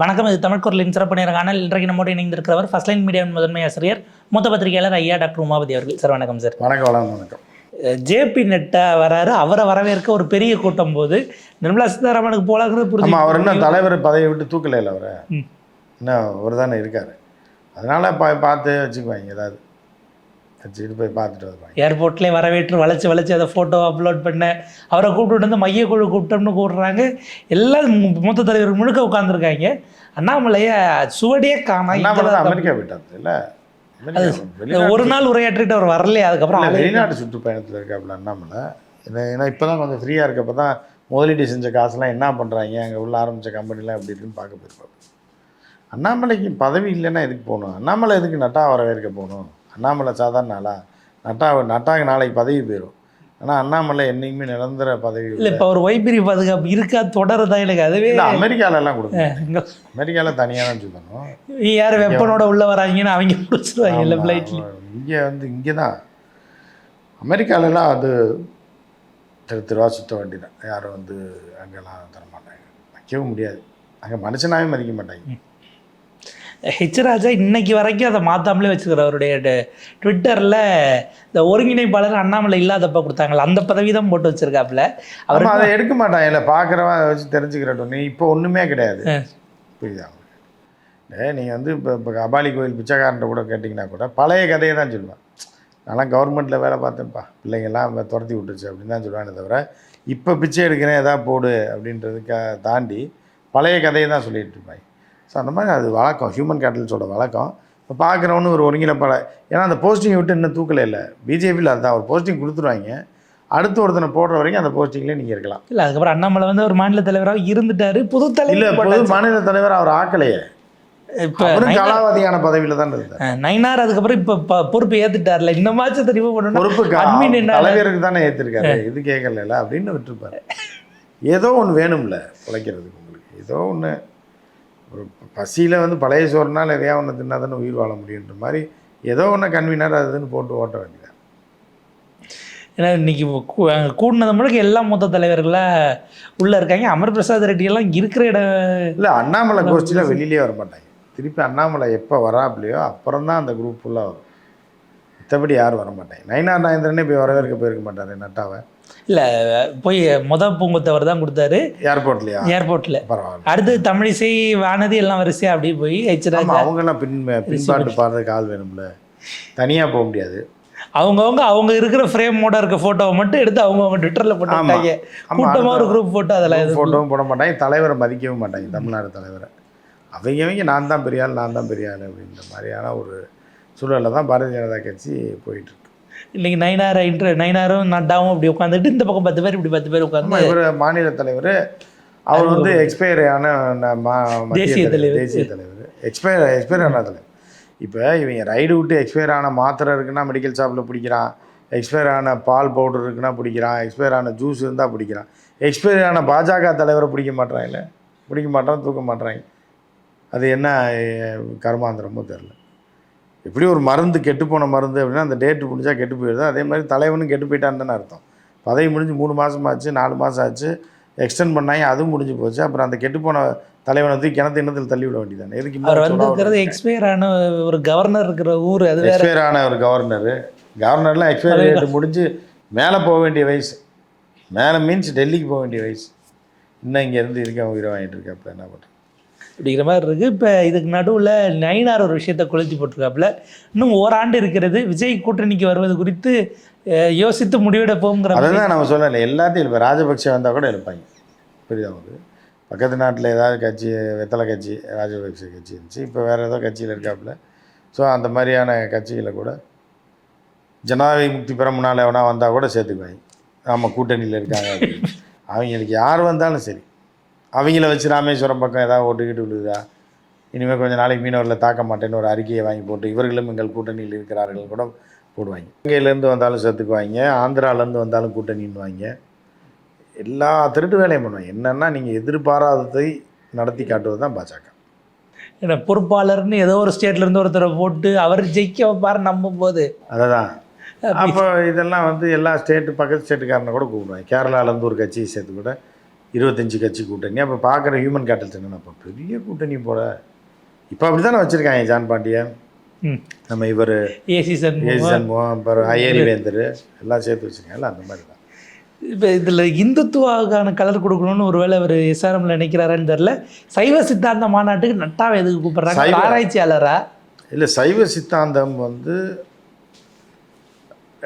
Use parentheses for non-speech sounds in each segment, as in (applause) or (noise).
வணக்கம் இது தமிழ் குரலின் சிறப்பு நேரங்கானால் இன்றைக்கு நம்மோடு இணைந்திருக்கிறவர் ஃபர்ஸ்ட் லைன் மீடியா முதன்மை ஆசிரியர் மூத்த பத்திரிகையாளர் ஐயா டாக்டர் உமாபதி அவர்கள். சார் வணக்கம் சார். வணக்கம் வணக்கம் ஜேபி நெட்டா வராரு. அவரை வரவேற்க ஒரு பெரிய கூட்டம் போது நிர்மலா சீதாராமனுக்கு போலாங்கிறது ஆமாம் அவர் இன்னும் புரிஞ்சு தலைவர் பதவியை விட்டு தூக்கல இல்லை அவரை. இன்னும் அவர் தானே இருக்கார். அதனால் பா பார்த்து வச்சுக்குவாங்க ஏதாவது. வச்சுக்கிட்டு போய் பார்த்துட்டு வருவாங்க ஏர்போர்ட்லேயே வரவேற்று வளைச்சு வளைச்சு அதை ஃபோட்டோ அப்லோட் பண்ண அவரை கூப்பிட்டு வந்து மையக்குழு கூப்பிட்டோம்னு கூப்பிடுறாங்க. எல்லாம் மூத்த தலைவர் முழுக்க உட்காந்துருக்காங்க அண்ணாமலைய சுவடியே காணா அண்ணாமலை தான் அமெரிக்கா போயிட்டார் இல்லை? ஒரு நாள் உரையாற்றிட்டு அவர் வரலையே அதுக்கப்புறம் வெளிநாட்டு சுற்றுப்பயணத்தில் இருக்காப்புல அண்ணாமலை. ஏன்னா இப்போ தான் கொஞ்சம் ஃப்ரீயாக இருக்கப்போ தான் முதலீடு செஞ்ச காசுலாம் என்ன பண்ணுறாங்க அங்கே உள்ள ஆரம்பித்த கம்பெனிலாம் எப்படி இருக்குன்னு பார்க்க போயிருப்பாங்க அண்ணாமலைக்கு பதவி இல்லைன்னா எதுக்கு போகணும்? அண்ணாமலை எதுக்கு நட்டா வரவேற்க போகணும்? அண்ணாமலை சாதாரண நாளா நட்டா நட்டாக்கு நாளைக்கு பதவி போயிடும் ஆனால் அண்ணாமலை என்னைக்குமே நிரந்தர பதவி இல்லை இப்போ அவர் வைப்பிரி பாதுகாப்பு இருக்கா தொடருதா எனக்கு அதுவே இல்லை அமெரிக்காலலாம் கொடுங்க அமெரிக்காவில் தனியாக தான் சொல்லணும். யார் வெப்பனோட உள்ள வராங்கன்னு அவங்க பிடிச்சிருவாங்க இல்லை ஃப்ளைட்ல இங்கே வந்து இங்கே தான் அமெரிக்காலலாம் அது தெரு தெருவா சுத்த வேண்டி தான். யாரும் வந்து அங்கெல்லாம் தரமாட்டாங்க. வைக்கவும் முடியாது. அங்கே மனுஷனாவே மதிக்க மாட்டாங்க. ஹெச் ராஜா இன்னைக்கு வரைக்கும் அதை மாத்தாமலே வச்சுக்கிறார் அவருடைய ட்விட்டரில் இந்த ஒருங்கிணைப்பாளர் அண்ணாமலை இல்லாதப்ப கொடுத்தாங்கல்ல அந்த பதவி தான் போட்டு வச்சிருக்காப்புல. அவர் அதை எடுக்க மாட்டான். இல்லை பார்க்குறவன் அதை வச்சு தெரிஞ்சுக்கிறட்டும். நீ இப்போ ஒன்றுமே கிடையாது. புரியுதா? ஏ நீங்கள் வந்து இப்போ இப்போ கபாலி கோயில் பிச்சைக்காரன்ட்ட கூட கேட்டிங்கன்னா கூட பழைய கதையை தான் சொல்லுவான். நான்லாம் கவர்மெண்ட்டில் வேலை பார்த்தேன்ப்பா. பிள்ளைங்கள்லாம் துரத்தி விட்டுருச்சு அப்படின்னு தான் சொல்லுவானே தவிர இப்போ பிச்சை எடுக்கிறேன் எதா போடு அப்படின்றதுக்க தாண்டி பழைய கதையை தான் சொல்லிட்டு இருப்பாங்க ஸோ அந்த மாதிரி அது வழக்கம். ஹியூமன் கேட்டல்ஸோட வழக்கம். இப்போ பார்க்குறவனு ஒரு ஒருங்கிணைப்பாள ஏன்னா அந்த போஸ்டிங் விட்டு இன்னும் தூக்கல இல்லை. பிஜேபியில் அதுதான் ஒரு போஸ்டிங் கொடுத்துருவாங்க. அடுத்து ஒருத்தனை போடுற வரைக்கும் அந்த போஸ்டிங்லேயே நீங்கள் இருக்கலாம். இல்லை அதுக்கப்புறம் அண்ணாமலை வந்து ஒரு மாநில தலைவராக இருந்துட்டாரு. புது இல்லை தலைவர் பொது மாநில தலைவர் அவர் ஆக்கலையே. இப்போ காலாவதியான பதவியில் தான் இருந்தார். நைனார் அதுக்கப்புறம் இப்போ பொறுப்பு ஏத்துட்டார்ல. இந்த மாச்சத்தை ரிமூவ் பண்ணணும் பொறுப்பு தலைவருக்கு தானே ஏற்றிருக்காரு இது கேட்கல அப்படின்னு விட்டுருப்பாரு. ஏதோ ஒன்று வேணும்ல உழைக்கிறதுக்கு உங்களுக்கு. ஏதோ ஒன்று ஒரு பசியில் வந்து பழைய சோறுனால் எதையா ஒன்று தின்னா தானே உயிர் வாழ முடியுன்ற மாதிரி ஏதோ ஒன்று கன்வீனர் அதுன்னு போட்டு ஓட்ட வேண்டியது? ஏன்னா இன்னைக்கு கூ- அங்க கூடினது முழுக்க எல்லா மூத்த தலைவர்களாக உள்ள இருக்காங்க. அமர் பிரசாத் ரெட்டி எல்லாம் இருக்கிற இடம். இல்லை அண்ணாமலை கோஷ்டியில் வெளியிலே வர மாட்டாங்க திருப்பி அண்ணாமலை எப்போ வராப்லையோ அப்புறம் தான் அந்த குரூப் ஃபுல்லாக வரும். மற்றபடி யாரும் வர மாட்டாங்க நயினார் நாயந்திரனே போய் வரவேற்க போயிருக்க மாட்டார் நட்டாவை. இல்லை போய் முத பூங்குத்தவர் தான் கொடுத்தாரு. ஏர்போர்ட்லையா ஏர்போர்ட்டில் அடுத்து தமிழிசை வானதி எல்லாம் வரிசையா அப்படியே போய் ஹெச் ஆமா ராஜா அவங்கெல்லாம் பின் பின்பாட்டு பாடுறதுக்கு ஆள் வேணும்ல. தனியாக போக முடியாது. அவங்கவுங்க அவங்க இருக்கிற ஃப்ரேமோட இருக்க ஃபோட்டோவை மட்டும் எடுத்து அவங்கவுங்க ட்விட்டரில் போட்டுட்டாங்க ஆமா, கூட்டமாக ஒரு குரூப் போட்டு அதில் ஃபோட்டோவும் போட மாட்டாங்க. தலைவரை மதிக்கவும் மாட்டாங்க தமிழ்நாடு தலைவரை. அவங்க அவங்க நான் தான் பெரிய ஆள் நான் தான் பெரிய ஆள் அப்படின்ற மாதிரியான ஒரு சூழலில் தான் பாரதிய ஜனதா கட்சி போயிட்டு இருக்கு. இன்னைக்கு நைனார் இன்டர் நைனாரும் நட்டாவும் அப்படி உட்காந்துட்டு இந்த பக்கம் பத்து பேர் இப்படி பத்து பேர் உட்காந்து இவர் மாநில தலைவர். அவர் வந்து எக்ஸ்பயர் ஆன தேசிய தலைவர். தேசிய தலைவர். எக்ஸ்பயர் எக்ஸ்பயர் ஆன தலைவர். இப்போ இவங்க ரைடு விட்டு எக்ஸ்பயர் ஆன மாத்திரை இருக்குன்னா மெடிக்கல் ஷாப்பில் பிடிக்கிறான். எக்ஸ்பயர் ஆன பால் பவுடர் இருக்குன்னா பிடிக்கிறான். எக்ஸ்பயர் ஆன ஜூஸ் இருந்தால் பிடிக்கிறான். எக்ஸ்பயர் ஆன பாஜக தலைவரை பிடிக்க மாட்றாங்கல்ல பிடிக்க மாட்டான் தூக்க மாட்றாங்க. அது என்ன கர்மாந்திரமோ தெரில எப்படி ஒரு மருந்து கெட்டு போன மருந்து அப்படின்னா அந்த டேட்டு முடிஞ்சா கெட்டு போயிடுது. அதே மாதிரி தலைவனும் கெட்டு போயிட்டான்னு தானே அர்த்தம். பதவி முடிஞ்சு மூணு மாதம் ஆச்சு நாலு மாதம் ஆச்சு எக்ஸ்டெண்ட் பண்ணாங்க அதுவும் முடிஞ்சு போச்சு. அப்புறம் அந்த கெட்டு போன தலைவனை தூக்கி கிணத்து இனத்தில் தள்ளி விட வேண்டியதானே எதுக்கு அவர் வந்திருக்கிறது எக்ஸ்பயர் ஆன ஒரு கவர்னர் இருக்கிற ஊர் அது எக்ஸ்பயர் ஆன ஒரு கவர்னர் கவர்னர்லாம் எக்ஸ்பயர் டேட் முடிஞ்சு மேலே போக வேண்டிய வயசு. மேலே மீன்ஸ் டெல்லிக்கு போக வேண்டிய வயசு. இன்னும் இங்கே இருந்து இருக்க உயிரை வாங்கிட்டு இருக்காப்புல என்ன பண்ணுறது அப்படிங்கிற மாதிரி இருக்குது இப்போ இதுக்கு நடுவில் நயினார் ஒரு விஷயத்தை கொளுத்தி போட்டிருக்காப்புல. இன்னும் ஓராண்டு இருக்கிறது. விஜய் கூட்டணிக்கு வருவது குறித்து யோசித்து முடிவிட போங்கிற அதை தான் நம்ம சொல்லலை. எல்லாத்தையும் இப்போ ராஜபக்ஷ வந்தால் கூட எழுப்பாங்க புரியுதா உங்களுக்கு? பக்கத்து நாட்டில் ஏதாவது கட்சி வெத்தலை கட்சி ராஜபக்சே கட்சி இருந்துச்சு. இப்போ வேறு ஏதோ கட்சியில் இருக்காப்புல. ஸோ அந்த மாதிரியான கட்சிகளை கூட ஜனாதிபதி முக்தி பெற முன்னால் எவனா வந்தால் கூட சேர்த்துக்குவாங்க. ஆமாம் கூட்டணியில் இருக்காங்க அவங்களுக்கு யார் வந்தாலும் சரி. அவங்கள வச்சு ராமேஸ்வரம் பக்கம் ஏதாவது ஓட்டுக்கிட்டு விழுதா இனிமேல் கொஞ்ச நாளைக்கு மீனவர்களை தாக்க மாட்டேன்னு ஒரு அறிக்கையை வாங்கி போட்டு இவர்களும் எங்கள் கூட்டணியில் இருக்கிறார்கள் கூட போடுவாங்க. இலங்கையிலேருந்து வந்தாலும் சேர்த்துக்குவாங்க ஆந்திராலேருந்து வந்தாலும் கூட்டணின்னுவாங்க. எல்லா திருட்டு வேலையும் பண்ணுவாங்க. என்னென்னா நீங்கள் எதிர்பாராததை நடத்தி காட்டுவது தான் பாஜக. ஏன்னா பொறுப்பாளர்னு ஏதோ ஒரு ஸ்டேட்ல இருந்து ஒருத்தரை போட்டு அவர் ஜெயிக்க வைப்பாரு நம்பும் போது அதை தான் அப்போ இதெல்லாம் வந்து எல்லா ஸ்டேட்டு பக்கத்து ஸ்டேட்டுக்காரனை கூட கூப்பிடுவாங்க. கேரளாலேருந்து ஒரு கட்சியை சேர்த்து கூட இருபத்தஞ்சி கட்சி கூட்டணி. அப்போ பார்க்குற ஹியூமன் கேட்டல் என்னென்ன அப்போ பெரிய கூட்டணி போல. இப்போ அப்படி தானே வச்சுருக்காங்க ஜான் பாண்டியன்? நம்ம இவர் ஏசி சண்முகம். அப்புறம் ஐயரி வேந்தர் எல்லாம் சேர்த்து வச்சுருக்காங்கல்ல அந்த மாதிரி தான். இப்போ இதில் இந்துத்துவாவுக்கான கலர் கொடுக்கணும்னு ஒருவேளை அவர் எஸ்ஆர்எம்ல நினைக்கிறாரான்னு தெரில சைவ சித்தாந்த மாநாட்டுக்கு நட்டாவை எதுக்கு கூப்பிடுறாங்க? ஆராய்ச்சியாளரா? இல்லை சைவ சித்தாந்தம் வந்து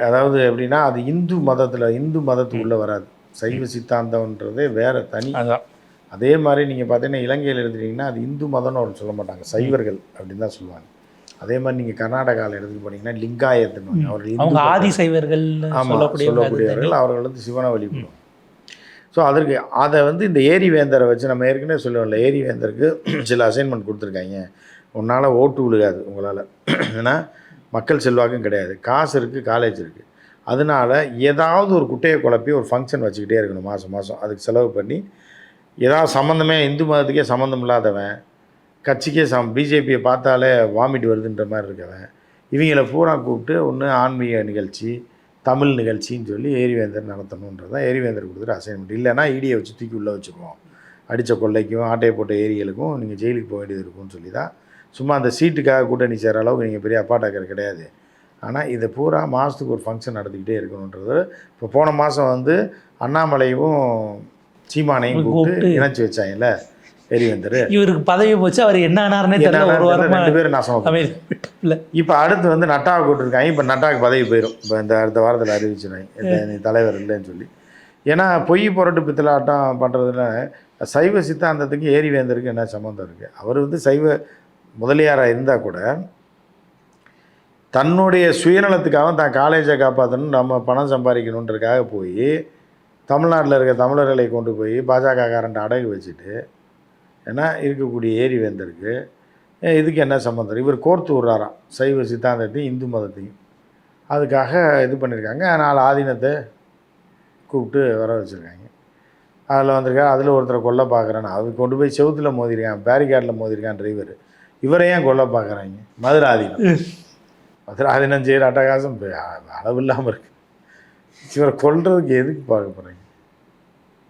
அதாவது எப்படின்னா அது இந்து மதத்தில் இந்து மதத்துக்குள்ளே வராது. சைவ சித்தாந்தம்ன்றதே வேற தனி. அதான். அதே மாதிரி நீங்கள் பார்த்தீங்கன்னா இலங்கையில் எடுத்துட்டிங்கன்னா அது இந்து மதம்னு ஒரு சொல்ல மாட்டாங்க. சைவர்கள் அப்படின்னு தான் சொல்லுவாங்க. அதே மாதிரி நீங்கள் கர்நாடகாவில் எடுத்துட்டு போனீங்கன்னா லிங்காயத்துன்னு அவர்கள். ஆதி சைவர்கள் சொல்லக்கூடியவர்கள். அவர்கள் வந்து சிவனை வழிபடுவாங்க. ஸோ அதற்கு அதை வந்து இந்த ஏரி வேந்தரை வச்சு நம்ம ஏற்கனவே சொல்லுவோம்ல ஏரி வேந்தருக்கு (clears throat) சில அசைன்மெண்ட் கொடுத்துருக்காங்க. உன்னால் ஓட்டு விழுகாது உங்களால். (clears throat) ஏன்னா மக்கள் செல்வாக்கும் கிடையாது. காசு இருக்குது காலேஜ் இருக்குது அதனால ஏதாவது ஒரு குட்டையை குழப்பி ஒரு ஃபங்க்ஷன் வச்சுக்கிட்டே இருக்கணும் மாதம் மாதம் அதுக்கு செலவு பண்ணி ஏதாவது சம்மந்தமே இந்து மதத்துக்கே சம்மந்தம் இல்லாதவன் கட்சிக்கே சம் பிஜேபியை பார்த்தாலே வாமிட் வருதுன்ற மாதிரி இருக்கவன் இவங்கள பூரா கூப்பிட்டு ஒன்று ஆன்மீக நிகழ்ச்சி தமிழ் நிகழ்ச்சின்னு சொல்லி ஏரிவேந்தர் நடத்தணுன்றது தான் ஏரிவேந்தர் கொடுத்துட்டு அசைன்மெண்ட் இல்லைன்னா இடியை வச்சு தூக்கி உள்ளே வச்சுக்குவோம். அடித்த கொள்ளைக்கும் ஆட்டையை போட்ட ஏரிகளுக்கும் நீங்கள் ஜெயிலுக்கு போக வேண்டியது இருக்கும்னு சொல்லி தான் சும்மா அந்த சீட்டுக்காக கூட்டணி சேர அளவுக்கு நீங்கள் பெரிய அப்பாட்டாக்கர் கிடையாது. ஆனால் இதை பூரா மாதத்துக்கு ஒரு ஃபங்க்ஷன் நடத்திக்கிட்டே இருக்கணுன்றது இப்போ போன மாதம் வந்து அண்ணாமலையும் சீமானையும் கூப்பிட்டு. இணைச்சி வச்சாங்கல்ல எரிவேந்தர். இவருக்கு பதவி போச்சு அவர் என்ன ஆனார்னே தெரியல. ஒரு வாரமா ரெண்டு பேரும் நாசமாக அமைதியில் இப்போ அடுத்து வந்து நட்டாவை கூட்டிருக்காங்க இப்போ நட்டாவுக்கு பதவி போயிடும் இப்போ இந்த அடுத்த வாரத்தில் அறிவிச்சிருவாங்க. தலைவர் இல்லைன்னு சொல்லி. ஏன்னா பொய் புரட்டு பித்தலாட்டம் பண்ணுறதுல சைவ சித்தாந்தத்துக்கு ஏரி வேந்தருக்கு என்ன சம்மந்தம் இருக்குது அவர் வந்து சைவ முதலியாராக இருந்தால் கூட தன்னுடைய சுயநலத்துக்காக தான் காலேஜை காப்பாற்றணும் நம்ம பணம் சம்பாதிக்கணுன்றதுக்காக போய் தமிழ்நாட்டில் இருக்க தமிழர்களை கொண்டு போய் பாஜக காரன்ட்ட அடகு வச்சுட்டு ஏன்னா இருக்கக்கூடிய ஏரி வேந்தருக்கு இதுக்கு என்ன சம்மந்தம் இவர் கோர்த்து விட்றாராம் சைவ சித்தாந்தத்தையும் இந்து மதத்தையும். அதுக்காக இது பண்ணியிருக்காங்க. நாலு ஆதீனத்தை கூப்பிட்டு வர வச்சுருக்காங்க. அதில் வந்திருக்காரு அதில் ஒருத்தரை கொல்ல பார்க்குறேன்னு அது கொண்டு போய் செவுத்தில் மோதிருக்கான் பேரிகார்டில் மோதிருக்கான் டிரைவர் இவரையும் ஏன் கொல்ல பார்க்குறாங்க. மதுராதீனம். ஆதீனம் மதுரை ஆதீனம் செய்கிற அட்டகாசம் அளவு இல்லாமல் இருக்கு இவரை கொல்றதுக்கு எதுக்கு பார்க்க போகிறீங்க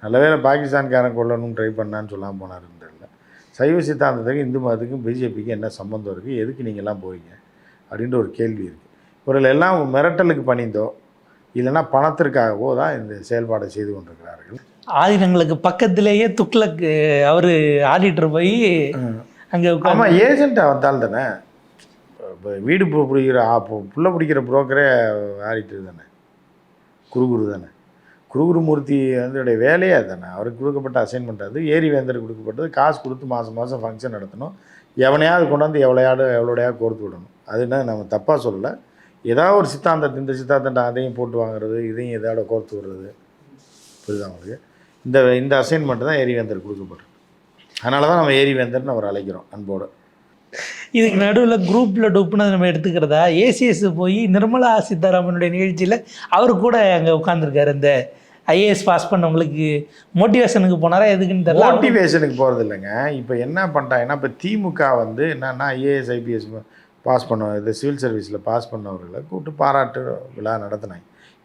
நல்ல வேளை பாகிஸ்தான்காரன் கொல்லணும்னு ட்ரை பண்ணான்னு சொல்லாமல் போனாருன்னு தெரியல சைவ சித்தாந்தத்துக்கு இந்து மதத்துக்கும் பிஜேபிக்கும் என்ன சம்மந்தம் இருக்குது எதுக்கு நீங்கள்லாம் போவீங்க அப்படின்ற ஒரு கேள்வி இருக்குது இவர்கள் எல்லாம் மிரட்டலுக்கு பணிந்தோ இல்லைன்னா பணத்திற்காகவோ தான் இந்த செயல்பாடை செய்து கொண்டிருக்கிறார்கள் ஆதீனங்களுக்கு பக்கத்திலேயே துக்ளக் அவர் ஆடிட்டர் போய் அங்கே ஆமாம் ஏஜென்ட் வந்தால் தானே இப்போ வீடு பிடிக்கிற புள்ள பிடிக்கிற புரோக்கரே ஆடிட்டு தானே. குருகுரு தானே. குருகுருமூர்த்தி வந்துடைய வேலையே தானே அவருக்கு கொடுக்கப்பட்ட அசைன்மெண்ட் அது. ஏரி கொடுக்கப்பட்டது. காசு கொடுத்து மாதம் மாதம் ஃபங்க்ஷன் நடத்தணும். எவனையாவது கொண்டாந்து எவ்வளையாடு எவ்வளோடையாவது கோர்த்து விடணும். அது என்ன நம்ம தப்பாக சொல்லலை. ஏதாவது ஒரு சித்தாந்தத்தை இந்த சித்தாந்தத்தை அதையும் போட்டு வாங்குறது இதையும் எதாவது கோர்த்து விடுறது. புரியுதா உங்களுக்கு? இந்த இந்த அசைன்மெண்ட்டு தான் ஏரி வேந்தர் கொடுக்கப்பட்டிருக்கு அதனால தான் நம்ம ஏரி வேந்தர்னு அவர் அழைக்கிறோம் அன்போடு. இதுக்கு நடுவில் குரூப்பில் டொப்புனது நம்ம எடுத்துக்கிறதா? ஏசிஎஸ் போய் நிர்மலா சீதாராமனுடைய நிகழ்ச்சியில் அவர் கூட அங்கே உட்காந்துருக்காரு இந்த ஐஏஎஸ் பாஸ் பண்ணவங்களுக்கு மோட்டிவேஷனுக்கு போனாரா எதுக்குன்னு தெரியல. மோட்டிவேஷனுக்கு போகிறது இல்லைங்க. இப்போ என்ன பண்ணிட்டாங்கன்னா இப்போ திமுக வந்து என்னன்னா ஐஏஎஸ் ஐபிஎஸ் பாஸ் பண்ண இது சிவில் சர்வீஸில் பாஸ் பண்ணவர்களை கூப்பிட்டு பாராட்டு விழா நடத்தினாங்க.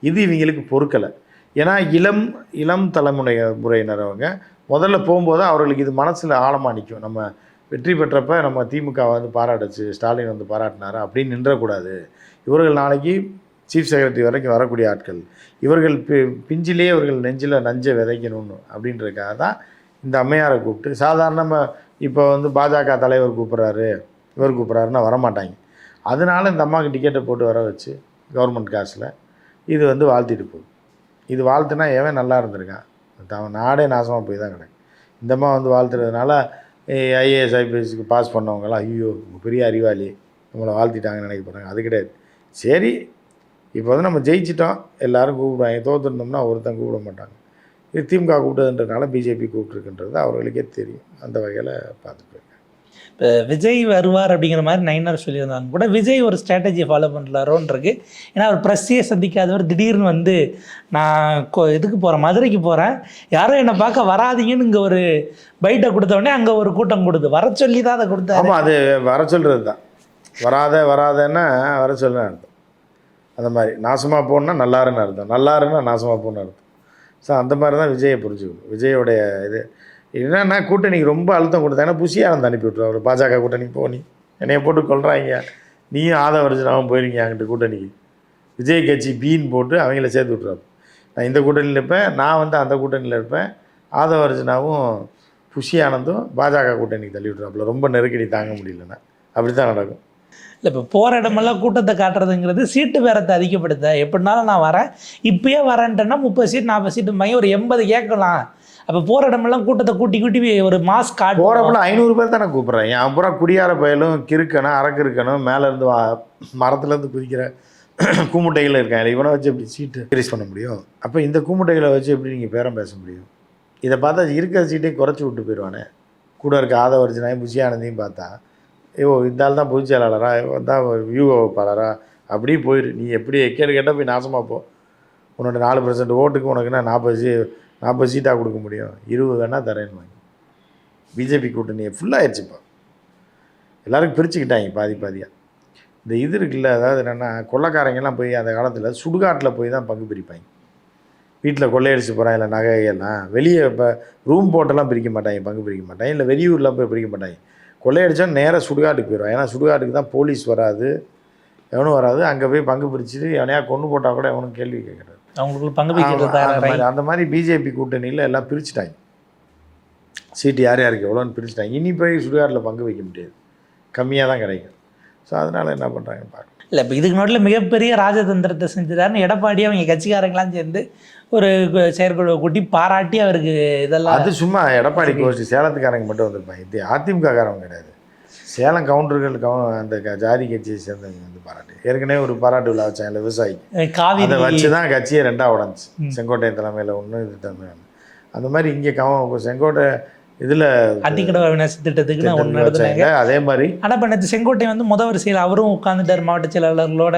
இது இவங்களுக்கு பொறுக்கலை. ஏன்னா இளம் இளம் தலைமுறை முறையினர் அவங்க முதல்ல போகும்போது அவர்களுக்கு இது மனசில் ஆழமாக நிற்கும் நம்ம வெற்றி பெற்றப்ப நம்ம திமுக வந்து பாராட்டுச்சு ஸ்டாலின் வந்து பாராட்டினாரா அப்படின்னு நின்றக்கூடாது. இவர்கள் நாளைக்கு சீஃப் செக்ரட்டரி வரைக்கும் வரக்கூடிய ஆட்கள். இவர்கள் பி பிஞ்சிலே இவர்கள் நெஞ்சில் நஞ்சை விதைக்கணும்னு அப்படின்றதுக்காக தான் இந்த அம்மையாரை கூப்பிட்டு சாதாரணமாக இப்போ வந்து பாஜக தலைவர் கூப்பிட்றாரு இவர் கூப்பிட்றாருன்னா வரமாட்டாங்க. அதனால இந்த அம்மாவுக்கு டிக்கெட்டை போட்டு வர வச்சு கவர்மெண்ட் காசில் இது வந்து வாழ்த்திட்டு போகுது. இது வாழ்த்துனா எவன் நல்லா இருந்திருக்கான்? தவன் நாடே நாசமாக போய் தான் கிடக்கு. இந்தம்மா வந்து வாழ்த்துறதுனால ஐஏஎஸ் ஐபிஎஸ்க்கு பாஸ் பண்ணவங்களாம் ஐயோ பெரிய அறிவாளி நம்மளை வாழ்த்திட்டாங்கன்னு நினைக்க போகிறாங்க அது கிடையாது. சரி இப்போ வந்து நம்ம ஜெயிச்சிட்டோம். எல்லோரும் கூப்பிடுவாங்க. தோத்துருந்தோம்னா ஒருத்தன் கூப்பிட மாட்டாங்க. இது திமுக கூப்பிட்டதுன்றதுனால பிஜேபி கூப்பிட்டுருக்குன்றது அவர்களுக்கே தெரியும். அந்த வகையில் பார்த்துட்டு இப்போ விஜய் வருவார் அப்படிங்கிற மாதிரி நைனார் சொல்லியிருந்தாங்க கூட விஜய் ஒரு ஸ்ட்ராட்டஜி ஃபாலோ பண்ணுறாரோன்றிருக்கு ஏன்னா அவர் ப்ரெஸ்ஸையே சந்திக்காதவர் திடீர்னு வந்து நான் கோ இதுக்கு போகிறேன் மதுரைக்கு போகிறேன் யாரும் என்னை பார்க்க வராதீங்கன்னு இங்கே ஒரு பைட்டை கொடுத்தவொடனே அங்கே ஒரு கூட்டம் கொடுத்து வர சொல்லி தான் அதை கொடுத்தாரு. ஆமாம் அது வர சொல்கிறது தான் வராத வராதன்னா வர சொல்லுன்னு அர்த்தம். அந்த மாதிரி. நாசமாக போகணுன்னா நல்லாருன்னு அர்த்தம். நல்லாருன்னா நாசமாக போகணுன்னு அர்த்தம். ஸோ அந்த மாதிரி தான் விஜயை புரிஞ்சுக்கணும். விஜயோடைய இது என்னன்னா கூட்டணிக்கு ரொம்ப அழுத்தம் கொடுத்தாங்கன்னா புஷியானந்த் அனுப்பி விட்ருவாரு பாஜக கூட்டணி போனி என்னைய போட்டு கொள்றாங்க நீயும் ஆதவர்ஜனாவும் போயிருங்க அங்கிட்டு கூட்டணிக்கு. விஜய் கட்சி பீன்னு போட்டு அவங்கள சேர்த்து விட்றாரு நான் இந்த கூட்டணியில் இருப்பேன் நான் வந்து அந்த கூட்டணியில் இருப்பேன். ஆதவர்ஜனாவும் புஷி ஆனந்தும் பாஜக கூட்டணிக்கு தள்ளி விட்ருவாப்புல ரொம்ப நெருக்கடி தாங்க முடியலன்னா. அப்படி தான் நடக்கும். இல்லை இப்போ போகிற இடமெல்லாம் கூட்டத்தை காட்டுறதுங்கிறது சீட்டு பேரத்தை அதிகப்படுத்த. எப்படினாலும் நான் வரேன். இப்பயே வரேன்ட்டேன்னா முப்பது சீட் நாற்பது சீட்டு மையம் ஒரு எண்பது கேட்கலாம். அப்போ போகிற இடமெல்லாம் கூட்டத்தை கூட்டி கூட்டி ஒரு மாஸ்க் காட்டு போகிறப்பல ஐநூறு பேர் தானே கூப்பிட்றேன். என் அப்புறம் குடியார பயலும் கிறுக்கணும் அரக்கிருக்கணும் மேலேருந்து வா மரத்துலேருந்து குதிக்கிற (clears throat) கூமுட்டைகள் இருக்காங்க இவனை வச்சு எப்படி சீட்டு இன்க்ரீஸ் பண்ண முடியும்? அப்போ இந்த கூமுட்டைகளை வச்சு எப்படி நீங்கள் பேரம் பேச முடியும்? இதை பார்த்தா இருக்கிற சீட்டையும் குறைச்சி விட்டு போயிடுவானே. கூட இருக்க ஆதவர்ஜனாயும் புஷியானந்தையும் பார்த்தா ஐயோ இருந்தால் தான் பொதுச் செயலாளரா? தான் வியூக வகுப்பாளரா? அப்படியே போயிடு நீ எப்படி எக்கேடு கேட்டால் போய் நாசமாக போ. உன்னோட நாலு பர்சன்ட் ஓட்டுக்கு உனக்குன்னா நாற்பது நாற்பது சீட்டாக கொடுக்க முடியும். இருபது வேணால் தரேன்னு வாங்கி. பிஜேபி கூட்டணியை ஃபுல்லாகிடுச்சுப்பா எல்லாருக்கும் பிரிச்சுக்கிட்டாங்க பாதி பாதியாக இந்த இது இருக்குல்ல அதாவது என்னென்னா கொள்ளக்காரங்கெல்லாம் போய் அந்த காலத்தில் சுடுகாட்டில் போய் தான் பங்கு பிரிப்பாங்க. வீட்டில் கொள்ளையடிச்சு போகிறான் இல்லை நகையெல்லாம் வெளியே இப்போ ரூம் போட்டெல்லாம் பிரிக்க மாட்டாங்க பங்கு பிரிக்க மாட்டாங்க. இல்லை வெளியூரில் போய் பிரிக்க மாட்டாங்க. கொள்ளையடிச்சா நேராக சுடுகாட்டுக்கு போயிடும் ஏன்னா சுடுகாட்டுக்கு தான் போலீஸ் வராது. எவனும் வராது. அங்கே போய் பங்கு பிரிச்சுட்டு எவனையா கொண்டு போட்டால் கூட எவனும் கேள்வி கேட்குறாரு அவங்களுக்கு பங்கு வைக்கிறது அந்த மாதிரி பிஜேபி கூட்டணியில் எல்லாம் பிரிச்சுட்டாங்க. சீட்டு யார் யாருக்கு எவ்வளோன்னு பிரிச்சுட்டாங்க. இனி போய் சுடுகாட்டில் பங்கு வைக்க முடியாது. கம்மியாக தான் கிடைக்கும். ஸோ அதனால் என்ன பண்ணுறாங்க பார்க்க இல்லை இப்போ இதுக்கு நோட்டில் மிகப்பெரிய ராஜதந்திரத்தை செஞ்சுட்டாருன்னு எடப்பாடி அவங்க கட்சிக்காரங்களாம் சேர்ந்து ஒரு செயற்குழுவை கூட்டி பாராட்டி அவருக்கு இதெல்லாம் அது சும்மா எடப்பாடி கோஷ்டி சேலத்துக்காரங்க மட்டும் வந்திருப்பாங்க. இது அதிமுக காரங்க கிடையாது. சேலம் கவுண்டர்கள் கவு அந்த ஜாதி கட்சியை சேர்ந்தவங்க வந்து பாராட்டு. ஏற்கனவே ஒரு பாராட்டு விழா வச்சாங்கல்ல விவசாயிக்கு. அஹ், காவிரி. அதை வச்சு தான் கட்சியை ரெண்டாக உடஞ்சி செங்கோட்டையன் தலைமையில் ஒன்று இது தலைமையில் அந்த மாதிரி இங்கே கவ செங்கோட்டை இதில் அத்திக்கடவை விநாசி திட்டத்துக்கு நான் ஒன்று நடத்துனாங்க. வச்சாங்க. அதே மாதிரி ஆனால் இப்போ நேற்று செங்கோட்டை வந்து முத வரிசையில் அவரும் உட்காந்துட்டார் மாவட்ட செயலாளர்களோட.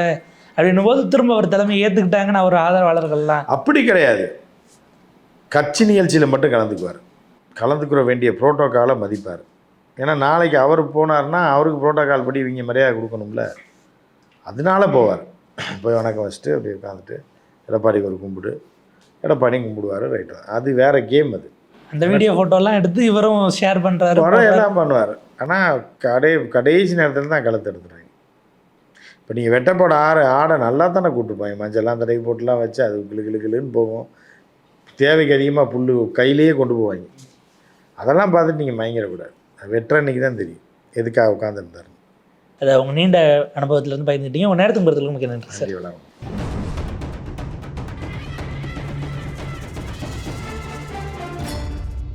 அப்படின்னும் போது திரும்ப அவர் தலைமை ஏற்றுக்கிட்டாங்கன்னு அவர் ஆதரவாளர்கள்லாம். அப்படி கிடையாது. கட்சி நிகழ்ச்சியில் மட்டும் கலந்துக்குவார். கலந்துக்கிற வேண்டிய புரோட்டோக்காலை மதிப்பார். ஏன்னா நாளைக்கு அவர் போனார்னா அவருக்கு புரோட்டோக்கால் படி இவங்க மரியாதை கொடுக்கணும்ல. அதனால போவார். போய் வணக்கம் வச்சுட்டு அப்படியே உட்காந்துட்டு எடப்பாடிக்கு ஒரு கும்பிடு. எடப்பாடியும் கும்பிடுவார் ரைட்டு அது வேற கேம் அது. அந்த வீடியோ ஃபோட்டோலாம் எடுத்து இவரும் ஷேர் பண்ணுறாரு வர எல்லாம் பண்ணுவார். ஆனால் கடை கடைசி நேரத்தில் தான் கழுத்து எடுத்துறாங்க இப்போ நீங்கள் வெட்டப்போட ஆறு ஆடை நல்லா தானே கூப்பிட்டுப்பாங்க மஞ்சள்லாம் தடவி போட்டுலாம் வச்சு அது கிளு கிளு கிளுன்னு போகும். தேவைக்கு அதிகமாக புல் கையிலேயே கொண்டு போவாங்க. அதெல்லாம் பார்த்துட்டு நீங்கள் மயங்கிடக்கூடாது. வெட்டுற அன்னைக்கு தான் தெரியும். எதுக்காக உட்காந்துருந்தாரு அதை அவங்க நீண்ட அனுபவத்திலேருந்து பயந்துட்டீங்க உங்கள் நேரத்துக்கு பொறுத்தவரைக்கும் மிக நன்றி சார்.